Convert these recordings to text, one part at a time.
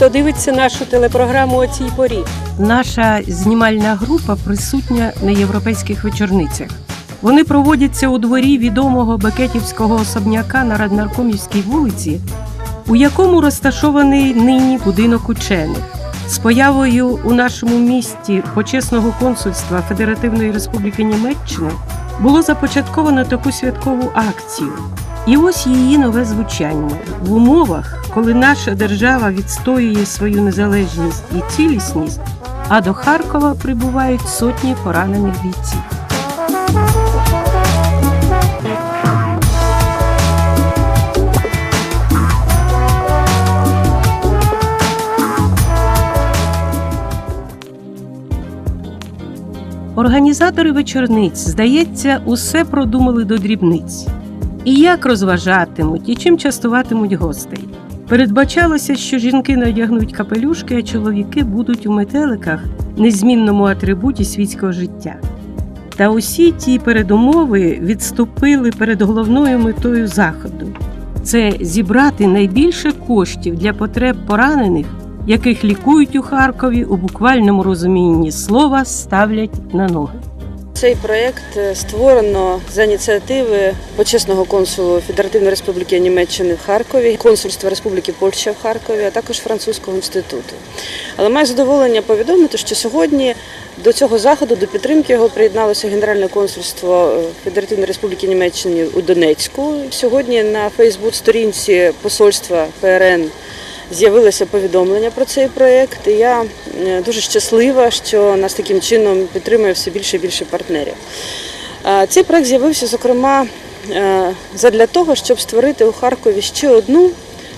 хто дивиться нашу телепрограму о цій порі. Наша знімальна група присутня на європейських вечорницях. Вони проводяться у дворі відомого бекетівського особняка на Раднаркомівській вулиці, у якому розташований нині будинок учених. З появою у нашому місті почесного консульства Федеративної Республіки Німеччина було започатковано таку святкову акцію. І ось її нове звучання в умовах, коли наша держава відстоює свою незалежність і цілісність, а до Харкова прибувають сотні поранених бійців. Організатори вечорниць, здається, усе продумали до дрібниць. І як розважатимуть, і чим частуватимуть гостей. Передбачалося, що жінки надягнуть капелюшки, а чоловіки будуть у метеликах, незмінному атрибуті світського життя. Та усі ті передумови відступили перед головною метою заходу це зібрати найбільше коштів для потреб поранених, яких лікують у Харкові у буквальному розумінні слова ставлять на ноги. Цей проєкт е, створено за ініціативи почесного консулу Федеративної Республіки Німеччини в Харкові, консульства Республіки Польща в Харкові, а також французького інституту. Але маю задоволення повідомити, що сьогодні до цього заходу, до підтримки його приєдналося Генеральне консульство е, Федеративної Республіки Німеччини у Донецьку. Сьогодні на Фейсбук-сторінці посольства ПРН з'явилося повідомлення про цей проєкт. І я е, дуже щаслива, що нас таким чином підтримує все більше і більше партнерів. Цей проєкт з'явився, зокрема, е, задля того, щоб створити у Харкові ще одну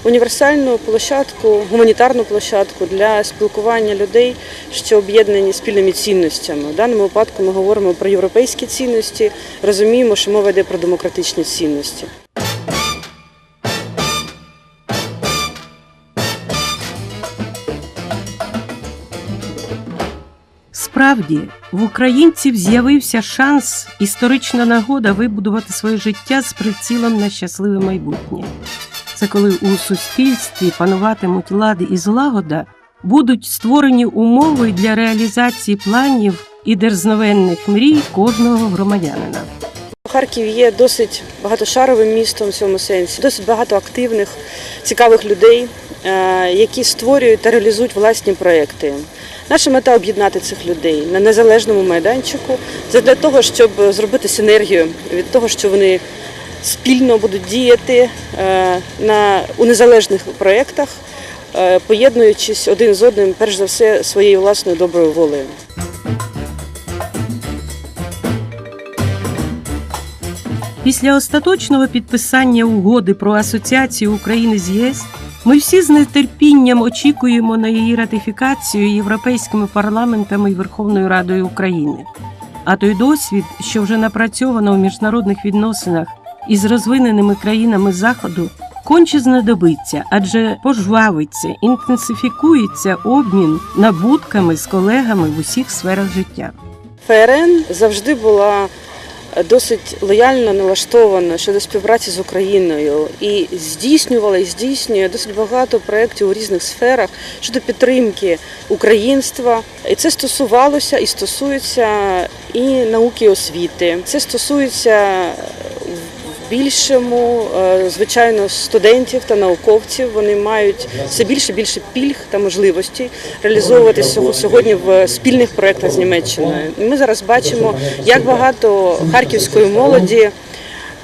універсальну площадку, гуманітарну площадку для спілкування людей, що об'єднані спільними цінностями. В даному випадку ми говоримо про європейські цінності, розуміємо, що мова йде про демократичні цінності. Справді, в українців з'явився шанс, історична нагода вибудувати своє життя з прицілом на щасливе майбутнє. Це коли у суспільстві пануватимуть лади і злагода, будуть створені умови для реалізації планів і дерзновенних мрій кожного громадянина. Харків є досить багатошаровим містом в цьому сенсі, досить багато активних, цікавих людей, е, які створюють та реалізують власні проекти. Наша мета об'єднати цих людей на незалежному майданчику для того, щоб зробити синергію від того, що вони спільно будуть діяти е, у незалежних проєктах, е, поєднуючись один з одним, перш за все, своєю власною доброю волею. Після остаточного підписання угоди про асоціацію України з ЄС ми всі з нетерпінням очікуємо на її ратифікацію європейськими парламентами і Верховною Радою України. А той досвід, що вже напрацьовано в міжнародних відносинах із розвиненими країнами Заходу, конче знадобиться, адже пожвавиться, інтенсифікується обмін набутками з колегами в усіх сферах життя. ФРН завжди була досить лояльно налаштована щодо співпраці з Україною і здійснювала і здійснює досить багато проєктів у різних сферах щодо підтримки українства. І це стосувалося і стосується і науки і освіти. Це стосується більшому, е, звичайно, студентів та науковців. Вони мають все більше і більше пільг та можливостей реалізовуватися сьогодні в спільних проєктах з Німеччиною. Ми зараз бачимо, як багато харківської молоді.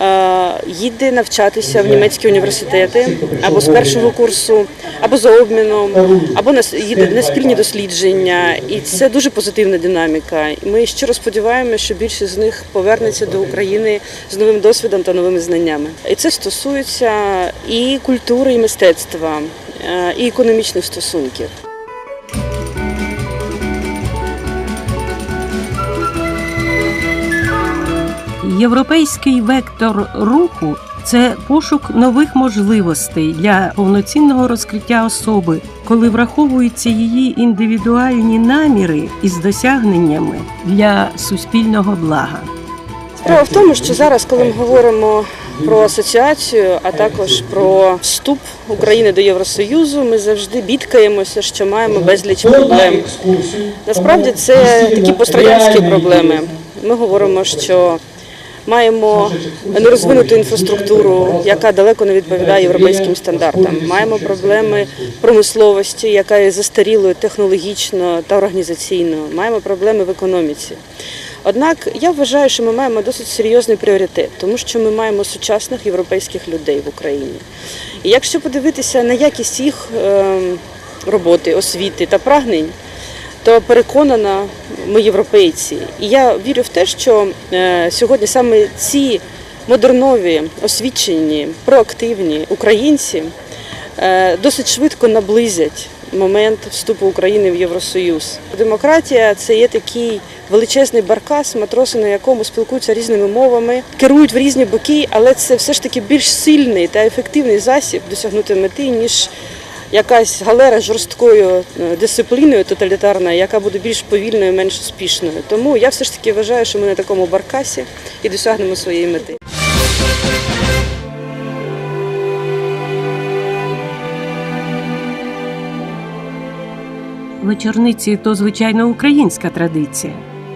Е, Їде навчатися в німецькі університети або з першого курсу, або за обміном, або на їде на спільні дослідження, і це дуже позитивна динаміка. Ми щиро сподіваємося, що більшість з них повернеться до України з новим досвідом та новими знаннями. І це стосується і культури, і мистецтва, е, і економічних стосунків. Європейський вектор руху це пошук нових можливостей для повноцінного розкриття особи, коли враховуються її індивідуальні наміри із досягненнями для суспільного блага. Справа в тому, що зараз, коли ми говоримо про асоціацію, а також про вступ України до Євросоюзу, ми завжди бідкаємося, що маємо безліч проблем. Насправді це такі пострадянські проблеми. Ми говоримо, що маємо нерозвинуту інфраструктуру, яка далеко не відповідає європейським стандартам. Маємо проблеми промисловості, яка є застарілою технологічно та організаційно. Маємо проблеми в економіці. Однак я вважаю, що ми маємо досить серйозний пріоритет, тому що ми маємо сучасних європейських людей в Україні. І якщо подивитися на якість їх ем, роботи, освіти та прагнень, то переконана, ми європейці. І я вірю в те, що е, сьогодні саме ці модернові, освічені, проактивні українці е, досить швидко наблизять момент вступу України в Євросоюз. Демократія це є такий величезний баркас, матроси на якому спілкуються різними мовами, керують в різні боки, але це все ж таки більш сильний та ефективний засіб досягнути мети, ніж якась галера жорсткою е, дисципліною тоталітарною, яка буде більш повільною, менш успішною. Тому я все ж таки вважаю, що ми на такому баркасі і досягнемо своєї мети. Вечорниці то звичайно українська традиція.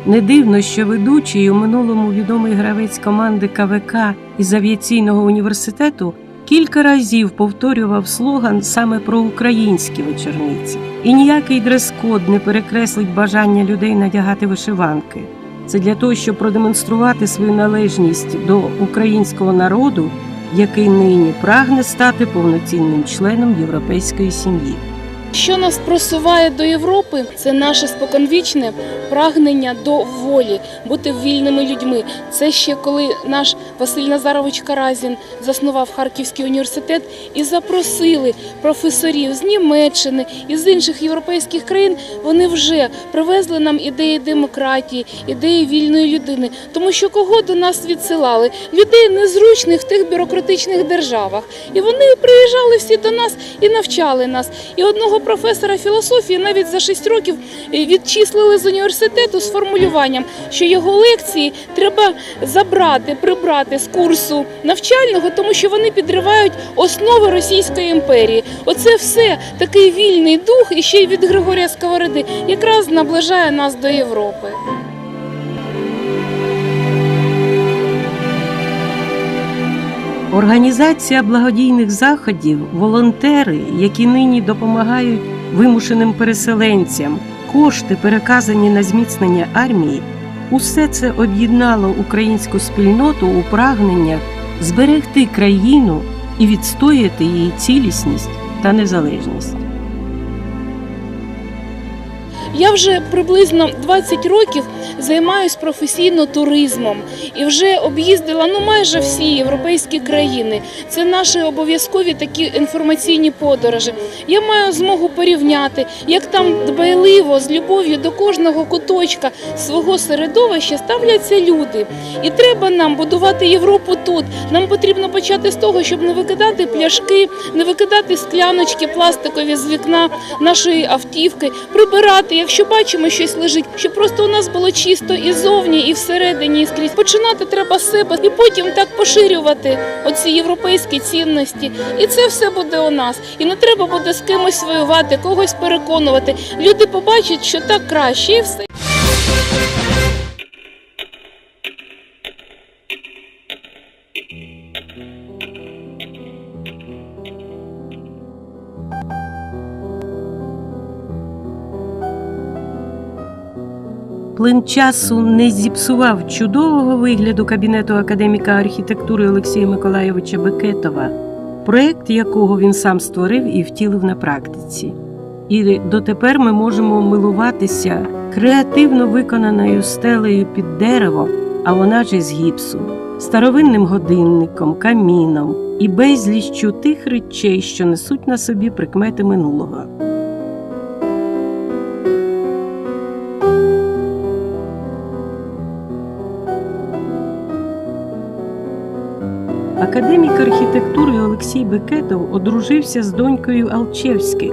Не дивно, що ведучий у минулому відомий гравець команди КВК із авіаційного університету кілька разів повторював слоган саме про українські вечорниці. І ніякий дрес-код не перекреслить бажання людей надягати вишиванки. Це для того, щоб продемонструвати свою належність до українського народу, який нині прагне стати повноцінним членом європейської сім'ї. Що нас просуває до Європи, це наше споконвічне прагнення до волі, бути вільними людьми. Це ще коли наш Василь Назарович Каразін заснував Харківський університет і запросили професорів з Німеччини і з інших європейських країн. Вони вже привезли нам ідеї демократії, ідеї вільної людини. Тому що кого до нас відсилали? Людей незручних в тих бюрократичних державах. І вони приїжджали всі до нас і навчали нас. І одного професора філософії навіть за 6 років е, відчислили з університету з формулюванням, що його лекції треба забрати, прибрати з курсу навчального, тому що вони підривають основи Російської імперії. Оце все такий вільний дух, і ще й від Григорія Сковороди, якраз наближає нас до Європи. Організація благодійних заходів, волонтери, які нині допомагають вимушеним переселенцям, кошти, переказані на зміцнення армії, усе це об'єднало українську спільноту у прагненнях зберегти країну і відстояти її цілісність та незалежність. Я вже приблизно 20 років займаюся професійно туризмом і вже об'їздила ну майже всі європейські країни. Це наші обов'язкові такі інформаційні подорожі. Я маю змогу порівняти, як там дбайливо з любов'ю до кожного куточка свого середовища ставляться люди. І треба нам будувати Європу тут. Нам потрібно почати з того, щоб не викидати пляшки, не викидати скляночки пластикові з вікна нашої автівки, прибирати, якщо бачимо щось лежить, щоб просто у нас було чисто і зовні, і всередині, і скрізь. Починати треба з себе, і потім так поширювати оці європейські цінності. І це все буде у нас. І не треба буде з кимось воювати, когось переконувати. Люди побачать, що так краще, і все. Часу не зіпсував чудового вигляду кабінету академіка архітектури Олексія Миколайовича Бекетова, проєкт якого він сам створив і втілив на практиці. І дотепер ми можемо милуватися креативно виконаною стелею під деревом, а вона ж із гіпсу, старовинним годинником, каміном і безліччю тих речей, що несуть на собі прикмети минулого. Архітектури Олексій Бекетов одружився з донькою Алчевських,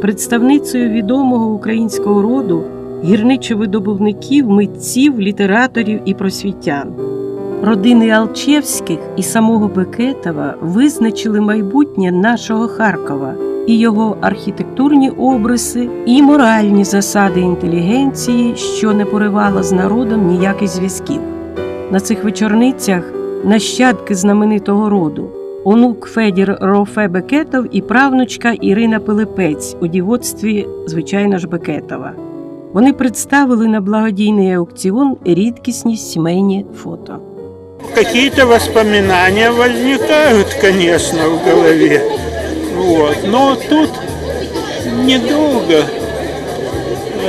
представницею відомого українського роду, гірничо-видобувників, митців, літераторів і просвітян. Родини Алчевських і самого Бекетова визначили майбутнє нашого Харкова і його архітектурні обриси, і моральні засади інтелігенції, що не поривала з народом ніяких зв'язків. На цих вечорницях нащадки знаменитого роду, онук Федір Рофе Бекетов і правнучка Ірина Пилипець у дівоцтві, звичайно ж, Бекетова. Вони представили на благодійний аукціон рідкісні сімейні фото. Какие-то воспоминания возникают, конечно, в голове. Вот. Но тут недолго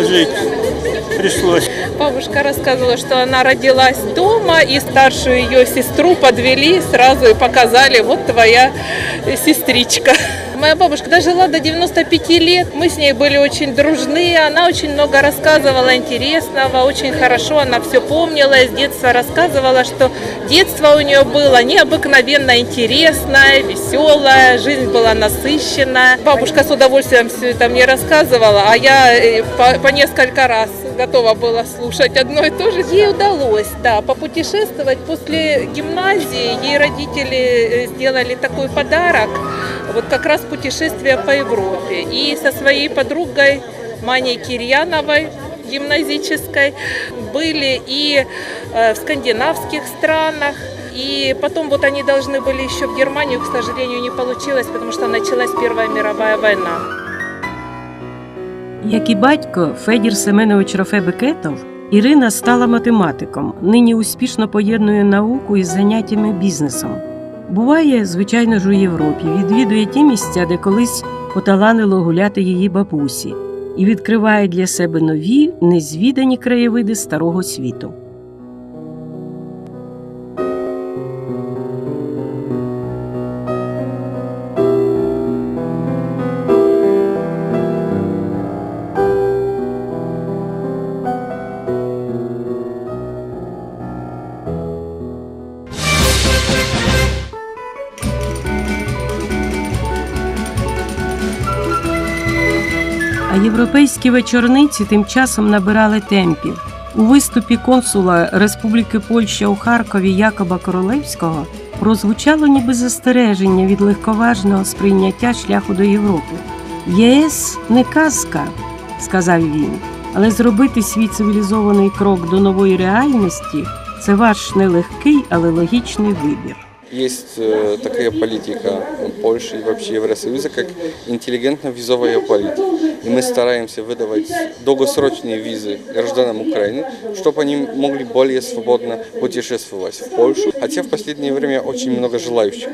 жить пришлось. Бабушка рассказывала, что она родилась дома, и старшую ее сестру подвели сразу и показали, вот твоя сестричка. Моя бабушка дожила до 95 лет, мы с ней были очень дружны, она очень много рассказывала интересного, очень хорошо она все помнила, с детства рассказывала, что детство у нее было необыкновенно интересное, веселое, жизнь была насыщенная. Бабушка с удовольствием все это мне рассказывала, а я э, по, по несколько раз готова была слушать одно и то же. Ей удалось, да, попутешествовать. После гимназии ей родители э, сделали такой подарок, вот как раз путешествие по Европе. И со своей подругой Маней Кирьяновой, гимназической, были и э, в скандинавских странах, и потом вот они должны были еще в Германию, к сожалению, не получилось, потому что началась Первая мировая война. Як і батько Федір Семенович Рофе Бекетов, Ірина стала математиком, нині успішно поєднує науку із заняттями бізнесом. Буває, звичайно ж, у Європі, відвідує ті місця, де колись поталанило гуляти її бабусі, і відкриває для себе нові, незвідані краєвиди старого світу. Європейські вечорниці тим часом набирали темпів. У виступі консула Республіки Польща у Харкові Якоба Королевського прозвучало ніби застереження від легковажного сприйняття шляху до Європи. ЄС не казка, сказав він, але зробити свій цивілізований крок до нової реальності це ваш нелегкий, але логічний вибір. Есть э, такая политика Польши и вообще Евросоюза, как интеллигентно-визовая политика. И мы стараемся выдавать долгосрочные визы гражданам Украины, чтобы они могли более свободно путешествовать в Польшу. Хотя в последнее время очень много желающих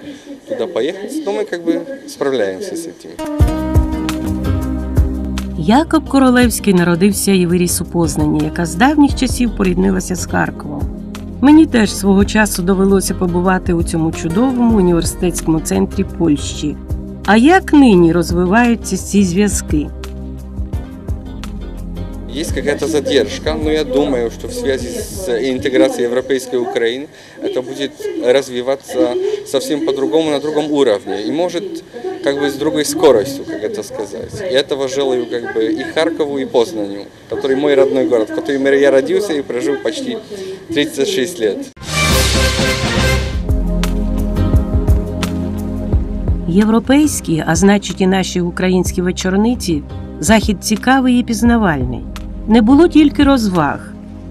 туда поехать, но мы как бы справляемся с этим. Якоб Королевський народився і виріс у Познані, яка з давніх часів поріднилася з Харковом. Мені теж свого часу довелося побувати у цьому чудовому університетському центрі Польщі. А як нині розвиваються ці зв'язки? Есть какая-то задержка, но я думаю, что в связи с интеграцией европейской Украины это будет развиваться совсем по-другому, на другом уровне. И может как бы с другой скоростью, как это сказать. И этого желаю как бы и Харькову, и Познанию, который мой родной город, в котором я родился и прожил почти 36 лет. Європейські, а значить і наші українські вечорниці, захід цікавий і пізнавальний. Не було тільки розваг,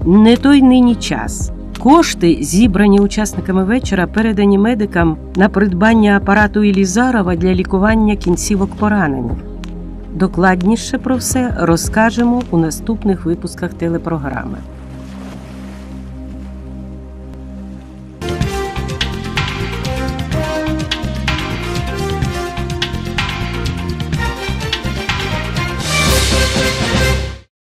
не той нині час. Кошти, зібрані учасниками вечора, передані медикам на придбання апарату Ілізарова для лікування кінцівок поранених. Докладніше про все розкажемо у наступних випусках телепрограми.